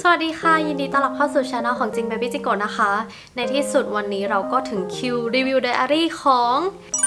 สวัสดีค่ะ ยินดีต้อนรับเข้าสู่ช anel ของจริง Baby j i g o นะคะ ในที่สุดวันนี้เราก็ถึงคิวรีวิวไดอารี่ของ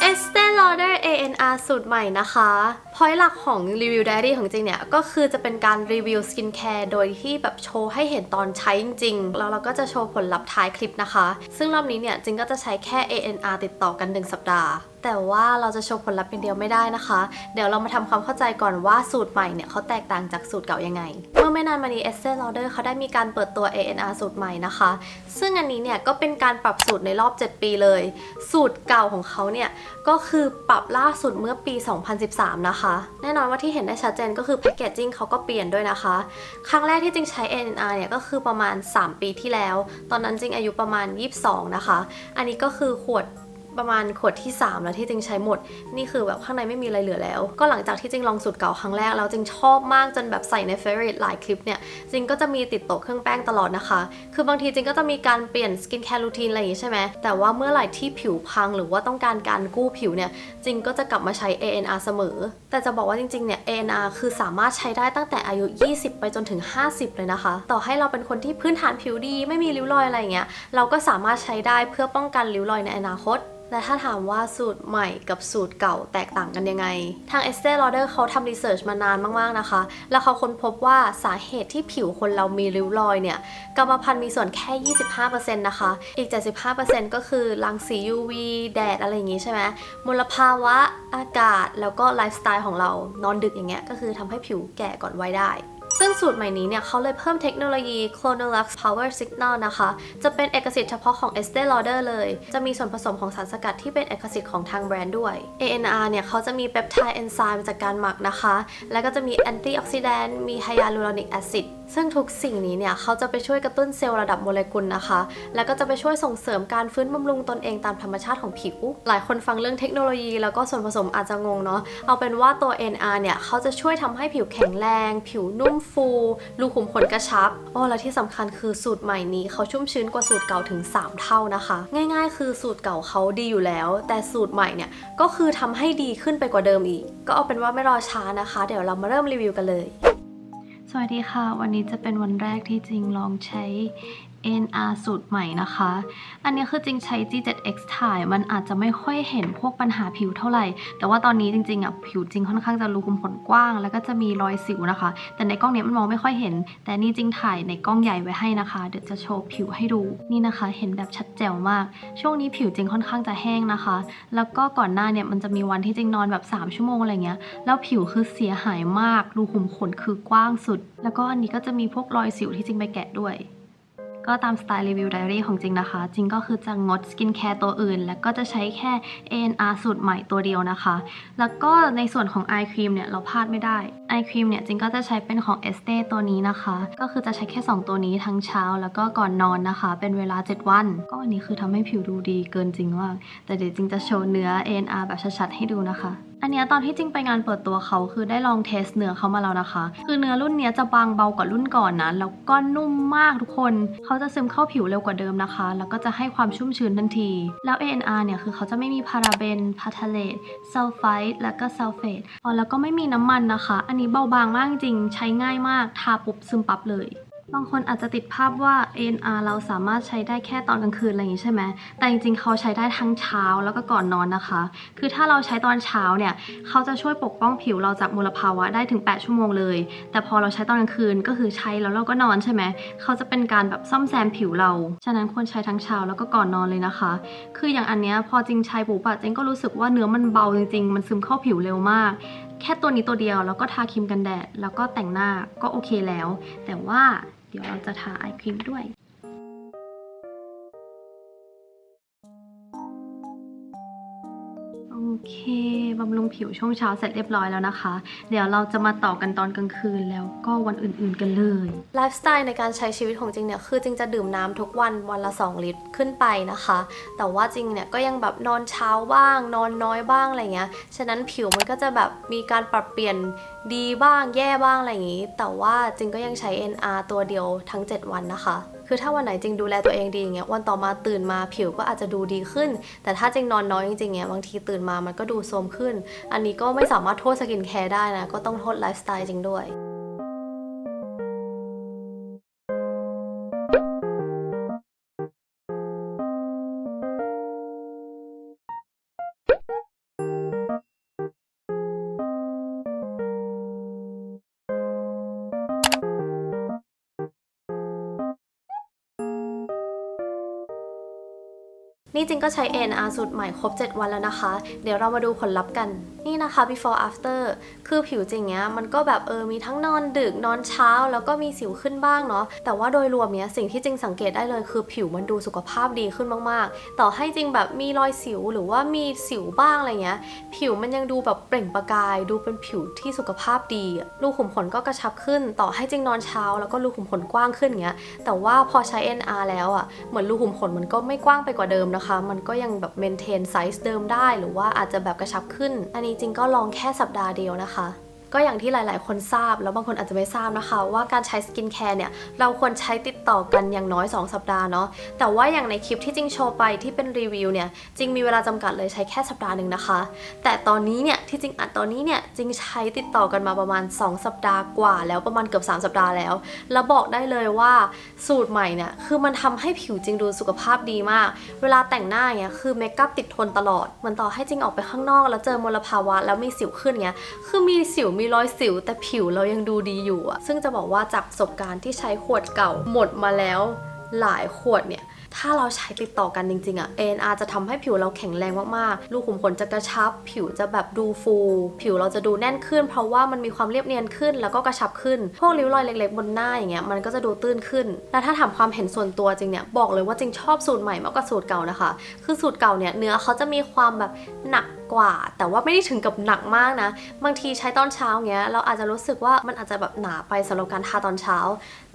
Estee Lauder ANR สูตรใหม่นะคะ พอยหลักของรีวิวไดอารี่ของจริงเนี่ย ก็คือจะเป็นการรีวิวสกินแคร์โดยที่แบบโชว์ให้เห็นตอนใช้จริงๆ แล้วเราก็จะโชว์ผลลัพธ์ท้ายคลิปนะคะ ซึ่งรอบนี้เนี่ยจริงก็จะใช้แค่ ANR ติดต่อกัน 1 สัปดาห์ แต่ว่าเราจะโชว์ผลลัพธ์เพียงเดียวไม่ได้นะคะ เดี๋ยวเรามาทำความเข้าใจก่อนว่าสูตรใหม่เนี่ยเขาแตกต่างจากสูตรเก่ายังไง เมื่อไม่นานมานี้ Estee Lauder เขาได้มีการเปิดตัว ANR สูตรใหม่นะคะ ซึ่งอันนี้เนี่ยก็เป็นการปรับสูตรในรอบ 7 ปีเลย สูตรเก่าของเขาเนี่ยก็คือปรับล่าสุดเมื่อปี 2013 นะคะแน่นอนว่าที่เห็นได้ชัดเจนก็คือแพคเกจจิ้งเขาก็เปลี่ยนด้วยนะคะ ครั้งแรกที่จริงใช้ NNR เนี่ยก็คือประมาณ 3 ปีที่แล้ว ตอนนั้นจริงอายุประมาณ 22 นะคะ อันนี้ก็คือขวด ประมาณขวดที่ 3 แล้วที่จริงใช้หมด นี่คือแบบข้างในไม่มีอะไรเหลือแล้ว ก็หลังจากที่จริงลองสูตรเก่าครั้งแรกแล้วจริงชอบมากจนแบบใส่ใน favorite หลายคลิปเนี่ยจริงก็จะมีติดโต๊ะเครื่องแป้งตลอดนะคะ คือบางทีจริงก็จะมีการเปลี่ยนสกินแคร์รูทีนอะไรอย่างงี้ใช่ไหมแต่ว่าเมื่อไหร่ที่ผิวพังหรือว่าต้องการการกู้ผิวเนี่ยจริงก็จะกลับมาใช้ ANR เสมอ แต่จะบอกว่าจริงๆเนี่ย ANR คือสามารถใช้ได้ตั้งแต่อายุ 20 ไปจนถึง 50 เลยนะคะ ต่อให้เราเป็นคนที่พื้นฐานผิวดี ไม่มีริ้วรอยอะไรอย่างเงี้ยเราก็สามารถใช้ได้เพื่อป้องกันริ้วรอยในอนาคต และถ้าถามว่าสูตรใหม่กับสูตรเก่าแตกต่างกันยังไง ทาง Estee Lauder เขาทำรีเสิร์ชมานานมากๆนะคะ แล้วเขาค้นพบว่าสาเหตุที่ผิวคนเรามีริ้วรอยเนี่ยกรรมพันธุ์มีส่วนแค่ 25%นะคะ อีก 75%ก็คือรังสี UV แดดอะไรอย่างงี้ใช่ไหมมลภาวะอากาศแล้วก็ไลฟ์สไตล์ของเรานอนดึกอย่างเงี้ยก็คือทำให้ผิวแก่ก่อนวัยได้ ซึ่งสูตรใหม่นี้เนี่ยเขาเลยเพิ่มเทคโนโลยี Clonolux Power Signal นะคะ จะเป็นเอกสิทธิ์เฉพาะของ Estee Lauder เลย จะมีส่วนผสมของสารสกัดที่เป็นเอกสิทธิ์ของทางแบรนด์ด้วย ANR เนี่ยเขาจะมีเปปไทด์เอนไซม์จากการหมักนะคะ แล้วก็จะมีแอนตี้ออกซิแดนต์มีไฮยาลูรอนิกแอซิดซึ่งทุกสิ่งนี้เนี่ยเขาจะไปช่วยกระตุ้นเซลล์ระดับโมเลกุลนะคะ แล้วก็จะไปช่วยส่งเสริมการฟื้นบำรุงตนเองตามธรรมชาติของผิว หลายคนฟังเรื่องเทคโนโลยีแล้วก็ส่วนผสมอาจจะงงเนาะ เอาเป็นว่าตัว NR เนี่ยเขาจะช่วยทำให้ผิวแข็งแรง ผิวนุ่มฟู รูขุมขนกระชับโอ้และที่สำคัญคือสูตรใหม่นี้เขาชุ่มชื้นกว่าสูตรเก่าถึง 3 เท่านะคะ ง่ายๆ คือสูตรเก่าเขาดีอยู่แล้ว แต่สูตรใหม่เนี่ยก็คือทำให้ดีขึ้นไปกว่าเดิมอีก ก็เอาเป็นว่าไม่รอช้านะคะ เดี๋ยวเรามาเริ่มรีวิวกันเลย วัสดีค่ะ วันนี้จะเป็นวันแรกที่จริงลองใช้ NR สูตรใหม่นะคะ อันนี้คือจริงใช้ G7X ถ่ายมันอาจจะไม่ค่อยเห็นพวกปัญหาผิวเท่าไหร่ แต่ว่าตอนนี้จริงๆอะผิวจริงค่อนข้างจะรูขุมขนกว้าง แล้วก็จะมีรอยสิวนะคะ แต่ในกล้องเนี้ยมันมองไม่ค่อยเห็น แต่นี่จริงถ่ายในกล้องใหญ่ไว้ให้นะคะ เดี๋ยวจะโชว์ผิวให้ดูนี่นะคะ เห็นแบบชัดแจ๋วมาก ช่วงนี้ผิวจริงค่อนข้างจะแห้งนะคะ แล้วก็ก่อนหน้าเนี่ยมันจะมีวันที่จริงนอนแบบ 3 ชั่วโมงอะไรเงี้ยแล้วผิวคือเสียหายมากรูขุมขนคือกว้างสุด แล้วก็อันนี้ก็จะมีพวกรอยสิวที่จริงไปแกะด้วย ก็ตามสไตล์รีวิวไดอารี่ของจริงนะคะ จริงก็คือจะงดสกินแคร์ตัวอื่น แล้วก็จะใช้แค่ ANR สูตรใหม่ตัวเดียวนะคะ แล้วก็ในส่วนของ Eye Cream เนี่ยเราพลาดไม่ได้ Eye Cream เนี่ยจริงก็จะใช้เป็นของ Estee ตัวนี้นะคะ ก็คือจะใช้แค่ 2 ตัวนี้ทั้งเช้าแล้วก็ก่อนนอนนะคะ เป็นเวลา 7 วัน ก็อันนี้คือทำให้ผิวดูดีเกินจริงมากแต่เดี๋ยวจริงจะโชว์เนื้อ ANR แบบชัดๆให้ดูนะคะ อันนี้ตอนที่จริงไปงานเปิดตัวเขาคือได้ลองเทสเนื้อเขามาแล้วนะคะ คือเนื้อรุ่นนี้จะบางเบากว่ารุ่นก่อนนะแล้วก็นุ่มมากทุกคน เขาจะซึมเข้าผิวเร็วกว่าเดิมนะคะ แล้วก็จะให้ความชุ่มชื้นทันที แล้ว ANR เนี่ยคือเขาจะไม่มีพาราเบนพาทาเลตซัลไฟต์แล้วก็ซัลเฟตอ๋อแล้วก็ไม่มีน้ำมันนะคะ อันนี้เบาบางมากจริงใช้ง่ายมากทาปุ๊บซึมปั๊บเลย บางคนอาจจะติดภาพว่า ANR เราสามารถใช้ได้แค่ตอนกลางคืนอะไรอย่างนี้ใช่ไหม แต่จริงๆ เขาใช้ได้ทั้งเช้าแล้วก็ก่อนนอนนะคะ คือถ้าเราใช้ตอนเช้าเนี่ย เขาจะช่วยปกป้องผิวเราจากมลภาวะได้ถึง 8 ชั่วโมงเลย แต่พอเราใช้ตอนกลางคืนก็คือใช้แล้วเราก็นอนใช่ไหม เขาจะเป็นการแบบซ่อมแซมผิวเรา ฉะนั้นควรใช้ทั้งเช้าแล้วก็ก่อนนอนเลยนะคะ คืออย่างอันเนี้ยพอจริงใช้ปุ๊บอะเจงก็รู้สึกว่าเนื้อมันเบาจริงๆ มันซึมเข้าผิวเร็วมากแค่ตัวนี้ตัวเดียวแล้วก็ทาครีมกันแดด แล้วก็แต่งหน้าก็โอเคแล้ว แต่ว่า เดี๋ยวเราจะทาไอครีมด้วย โอเคบำรุงผิวช่วงเช้าเสร็จเรียบร้อยแล้วนะคะ เดี๋ยวเราจะมาต่อกันตอนกลางคืนแล้วก็วันอื่นๆกันเลยไลฟ์สไตล์ในการใช้ชีวิตของจริงเนี่ยคือจริงจะดื่มน้ำทุกวันวันละ 2 ลิตรขึ้นไปนะคะ แต่ว่าจริงเนี่ยก็ยังแบบนอนเช้าบ้าง นอนน้อยบ้างอะไรเงี้ยฉะนั้นผิวมันก็จะแบบมีการปรับเปลี่ยนดีบ้างแย่บ้างอะไรอย่างงี้ แต่ว่าจริงก็ยังใช้ NR ตัวเดียวทั้ง 7 วันนะคะ คือถ้าวันไหนจริงดูแลตัวเองดีอย่างเงี้ยวันต่อมาตื่นมาผิวก็อาจจะดูดีขึ้น แต่ถ้าจริงนอนน้อยจริงๆเงี้ยบางทีตื่นมามันก็ดูโทรมขึ้น อันนี้ก็ไม่สามารถโทษสกินแคร์ได้นะก็ต้องโทษไลฟ์สไตล์จริงด้วย นี่จริงก็ใช้ ANR สูตรใหม่ครบ 7 วันแล้วนะคะ เดี๋ยวเรามาดูผลลัพธ์กัน นี่นะคะ before after คือผิวจริงเนี้ยมันก็แบบเออมีทั้งนอนดึกนอนเช้า แล้วก็มีสิวขึ้นบ้างเนาะแต่ว่าโดยรวมเนี้ยสิ่งที่จริงสังเกตได้เลยคือผิวมันดูสุขภาพดีขึ้นมากๆ ต่อให้จริงแบบมีรอยสิวหรือว่ามีสิวบ้างอะไรเงี้ยผิวมันยังดูแบบเปล่งประกาย ดูเป็นผิวที่สุขภาพดีรูขุมขนก็กระชับขึ้น ต่อให้จริงนอนเช้า แล้วก็รูขุมขนกว้างขึ้นเงี้ยแต่ว่าพอใช้ NR แล้วอะเหมือนรูขุมขนมันก็ไม่กว้างไปกว่าเดิมนะคะ มันก็ยังแบบเมนเทนไซส์เดิมได้ หรือว่าอาจจะแบบกระชับขึ้นอันนี้จริงก็ลองแค่สัปดาห์เดียวนะคะ ก็อย่างที่หลาย ๆ คนทราบแล้วบางคนอาจจะไม่ทราบนะคะ ว่าการใช้สกินแคร์เนี่ยเราควรใช้ติดต่อกันอย่างน้อย 2 สัปดาห์เนาะแต่ว่าอย่างในคลิปที่จริงโชว์ไปที่เป็นรีวิวเนี่ยจริงมีเวลาจำกัดเลยใช้แค่สัปดาห์หนึ่งนะคะ แต่ตอนนี้เนี่ยที่จริงอัดตอนนี้เนี่ยจริงใช้ติดต่อกันมาประมาณ 2 สัปดาห์กว่า แล้วประมาณเกือบ 3 สัปดาห์แล้ว แล้วบอกได้เลยว่าสูตรใหม่เนี่ยคือมันทำให้ผิวจริงดูสุขภาพดีมาก เวลาแต่งหน้าเนี่ยคือเมคอัพติดทนตลอดเหมือนต่อให้จริงออกไปข้างนอก แล้วเจอมลภาวะแล้วมีสิวขึ้นเงี้ยคือมีสิวมีรอยสิว แต่ผิวเรายังดูดีอยู่อะซึ่งจะบอกว่าจากประสบการณ์ที่ใช้ขวดเก่าหมดมาแล้วหลายขวดเนี่ยถ้าเราใช้ติดต่อกันจริงๆอะ ANR จะทำให้ผิวเราแข็งแรงมากๆ รูขุมขนจะกระชับ ผิวจะแบบดูฟู ผิวเราจะดูแน่นขึ้น เพราะว่ามันมีความเรียบเนียนขึ้น แล้วก็กระชับขึ้น พวกริ้วรอยเล็กๆ บนหน้าอย่างเงี้ย มันก็จะดูตื้นขึ้น แล้วถ้าถามความเห็นส่วนตัวจริงเนี่ย บอกเลยว่าจริงชอบสูตรใหม่มากกว่าสูตรเก่านะคะ คือสูตรเก่าเนี่ยเนื้อเขาจะมีความแบบหนักกว่า แต่ว่าไม่ได้ถึงกับหนักมากนะ บางทีใช้ตอนเช้าเงี้ย เราอาจจะรู้สึกว่ามันอาจจะแบบหนาไปสำหรับการทาตอนเช้า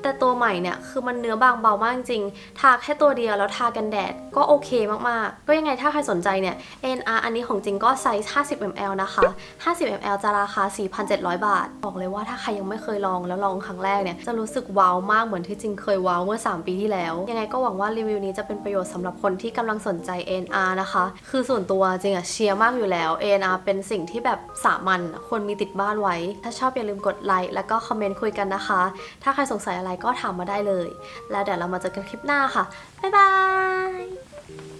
แต่ตัวใหม่เนี่ยคือมันเนื้อบางเบามากจริง ทาแค่ตัวเดียวแล้วทากันแดดก็โอเคมากๆ ก็ยังไงถ้าใครสนใจเนี่ย NR อันนี้ของจริงก็ไซส์ 50 ml นะคะ 50 ml จะราคา 4,700 บาท บอกเลยว่าถ้าใครยังไม่เคยลองแล้วลองครั้งแรกเนี่ยจะรู้สึกว้าวมากเหมือนที่จริงเคยว้าวเมื่อ 3 ปีที่แล้ว ยังไงก็หวังว่ารีวิวนี้จะเป็นประโยชน์สำหรับคนที่กำลังสนใจ NR นะคะ คือส่วนตัวจริงอะเชียร์มากอยู่แล้ว NR เป็นสิ่งที่แบบสามัญควรมีติดบ้านไว้ ถ้าชอบอย่าลืมกดไลค์แล้วก็คอมเมนต์คุยกันนะคะ ถ้าใครสงสัยอะไรก็ถามมาได้เลย แล้วเดี๋ยวเรามาเจอกันคลิปหน้าค่ะ บ๊ายบาย